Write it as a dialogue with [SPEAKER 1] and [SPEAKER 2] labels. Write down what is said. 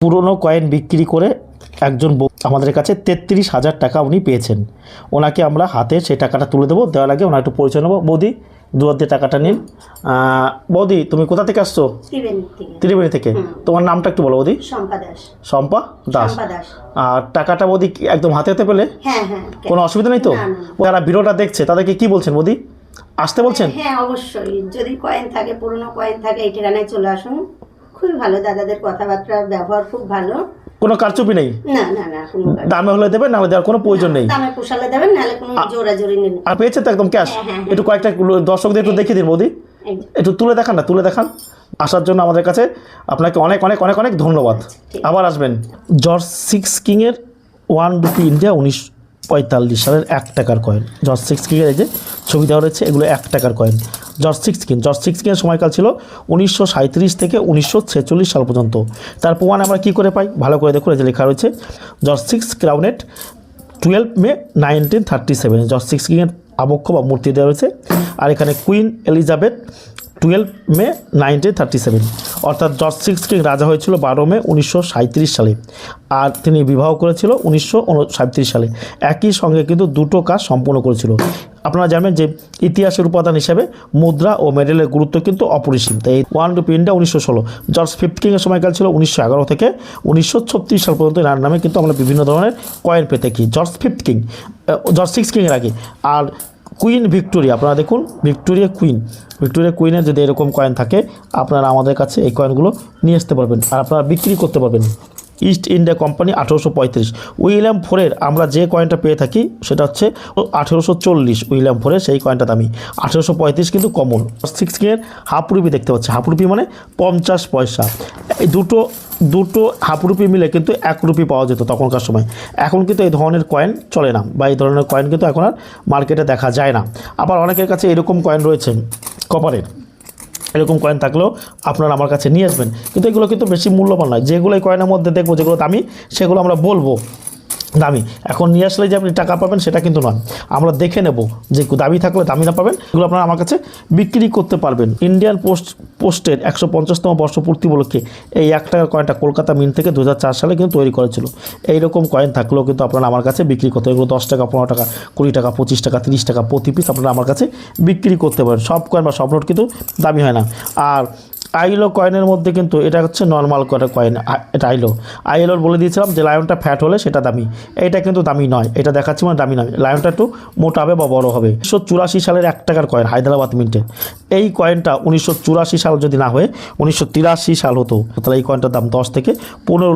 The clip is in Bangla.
[SPEAKER 1] পুরনো কয়েন বিক্রি করে একজন আমাদের কাছে তেত্রিশ হাজার টাকা উনি পেয়েছেন। ওনাকে আমরা হাতে সেই টাকাটা তুলে দেবো দেওয়ার আগে ওনার একটু পরিচয় নেব। বৌদি দুয়ার দিয়ে টাকাটা নিন। বৌদি তুমি কোথা থেকে আসছো?
[SPEAKER 2] ত্রিবেণী থেকে।
[SPEAKER 1] তোমার নামটা একটু বলো বৌদি।
[SPEAKER 2] শম্পা দাস।
[SPEAKER 1] আর টাকাটা বৌদি একদম হাতে হাতে পেলে?
[SPEAKER 2] হ্যাঁ হ্যাঁ।
[SPEAKER 1] কোনো অসুবিধা নেই তো। যারা ভিডিওটা দেখছে তাদেরকে কি বলছেন বৌদি? আসতে বলছেন?
[SPEAKER 2] হ্যাঁ অবশ্যই। যদি কয়েন থাকে পুরনো কয়েন থাকে এই ঠিকানায় চলে আসুন। খুবই ভালো দাদাদের কথাবার্তা ব্যবহার খুব ভালো।
[SPEAKER 1] কোনো কারচুপি নেই?
[SPEAKER 2] না না না কোনো
[SPEAKER 1] দামে হলে দেবে না হলে দেওয়ার কোনো প্রয়োজন নেই।
[SPEAKER 2] দামে পোষালে দেবেন নাহলে কোনো জোরাজোরি নেই।
[SPEAKER 1] আর পেয়েছে তো একদম ক্যাশ?
[SPEAKER 2] হ্যাঁ, হ্যাঁ,
[SPEAKER 1] একটু কয়েকটা দর্শকদের একটু দেখিয়ে দিন
[SPEAKER 2] এই
[SPEAKER 1] একটু তুলে দেখান না তুলে দেখান। আসার জন্য আমাদের কাছে আপনাকে অনেক অনেক অনেক অনেক ধন্যবাদ। আবার আসবেন। জর্জ সিক্স কিংয়ের ওয়ান রুপি ইন্ডিয়া উনিশ পঁয়তাল্লিশ সালের এক টাকার কয়েন জর্জ সিক্স কিংয়ের এই যে ছবি দেওয়া রয়েছে, এগুলো এক টাকার coin George six king George six কিংয়ের সময়কাল ছিল উনিশশো থেকে উনিশশো ছেচল্লিশ সাল পর্যন্ত। তার প্রমাণ আমরা কী করে পাই? ভালো করে দেখুন, এই যে লেখা রয়েছে George six crowned twelve May nineteen thirty seven George six কিংয়ের আবক্ষ বা মূর্তি দেওয়া রয়েছে। আর এখানে queen Elizabeth twelve May nineteen thirty seven অর্থাৎ জর্জ সিক্স কিং রাজা হয়েছিল বারো মে উনিশশো সালে আর তিনি বিবাহ করেছিল উনিশশো সালে। একই সঙ্গে কিন্তু দুটো কাজ সম্পূর্ণ করেছিল। আপনারা জানবেন যে ইতিহাসের উপাদান হিসেবে মুদ্রা ও মেডেলের গুরুত্ব কিন্তু অপরিসীম। তাই ওয়ান রুপি ইন্ডিয়া উনিশশো ষোলো। জর্জ ফিফথ কিংয়ের সময়কাল ছিল উনিশশো এগারো থেকে উনিশশো ছত্রিশ সাল পর্যন্ত এনার নামে কিন্তু আমরা বিভিন্ন ধরনের কয়েন পেতে থাকি। George fifth king George six কিংয়ের আগে। আর কুইন ভিক্টোরিয়া আপনারা দেখুন ভিক্টোরিয়া কুইন ভিক্টোরিয়া কুইনের যদি এরকম কয়েন থাকে, আপনারা আমাদের কাছে এই কয়েনগুলো নিয়ে আসতে পারবেন আর আপনারা বিক্রি করতে পারবেন। ইস্ট ইন্ডিয়া কোম্পানি আঠেরোশো পঁয়ত্রিশ। উইলিয়াম ফোরের আমরা যে কয়েনটা পেয়ে থাকি, সেটা হচ্ছে আঠেরোশো চল্লিশ। উইলিয়াম ফোরের সেই কয়েনটা দামি আঠেরোশো পঁয়ত্রিশ কিন্তু কমন সিক্স কিংয়ের হাফ রুপি দেখতে পাচ্ছি। হাফ রুপি মানে পঞ্চাশ পয়সা। এই দুটো দুটো হাফ রুপি মিলে কিন্তু এক রুপি পাওয়া যেত তখনকার সময়। এখন কিন্তু এই ধরনের কয়েন চলে না বা এই ধরনের কয়েন কিন্তু এখন আর মার্কেটে দেখা যায় না। আবার অনেকের কাছে এরকম কয়েন রয়েছে কপারের এরকম কয়েন থাকলেও আপনারা আমার কাছে নিয়ে আসবেন। কিন্তু এগুলো কিন্তু বেশি মূল্যবান নয়। যেগুলো কয়েনের মধ্যে দেখব যেগুলো আমি, সেগুলো আমরা বলব। দামি। এখন নিয়ে আসলে যে আপনি টাকা পাবেন সেটা কিন্তু নয়। আমরা দেখে নেব যে দামি থাকলে দামি না পাবেন, এগুলো আপনারা আমার কাছে বিক্রি করতে পারবেন। ইন্ডিয়ান পোস্ট পোস্টের একশো পঞ্চাশতম বর্ষপূর্তি উপলক্ষে এই এক টাকার কয়েনটা কলকাতা মিন থেকে দু হাজার চার সালে কিন্তু তৈরি করেছিল। এইরকম কয়েন থাকলেও কিন্তু আপনারা আমার কাছে বিক্রি করতে এগুলো দশ টাকা, পনেরো টাকা, কুড়ি টাকা, পঁচিশ টাকা, তিরিশ টাকা প্রতি পিস আপনারা আমার কাছে বিক্রি করতে পারেন সব কয়েন বা সব নোট কিন্তু দামি হয় না। আর আইলো কয়েনের মধ্যে কিন্তু এটা হচ্ছে নর্মাল করে কয়েন এটা আইলো আইলোর বলে দিয়েছিলাম যে লায়নটা ফ্যাট হলে সেটা দামি। এটা কিন্তু দামি নয়, এটা দেখাচ্ছি মানে দামি নয়। লায়নটা একটু মোটা হবে বা বড়ো হবে। উনিশশো চুরাশি সালের এক টাকার কয়েন হায়দ্রাবাদ মিন্টে। এই কয়েনটা উনিশশো চুরাশি সাল যদি না হয়ে, উনিশশো তিরাশি সাল হতো, তাহলে এই কয়েনটার দাম দশ থেকে পনেরো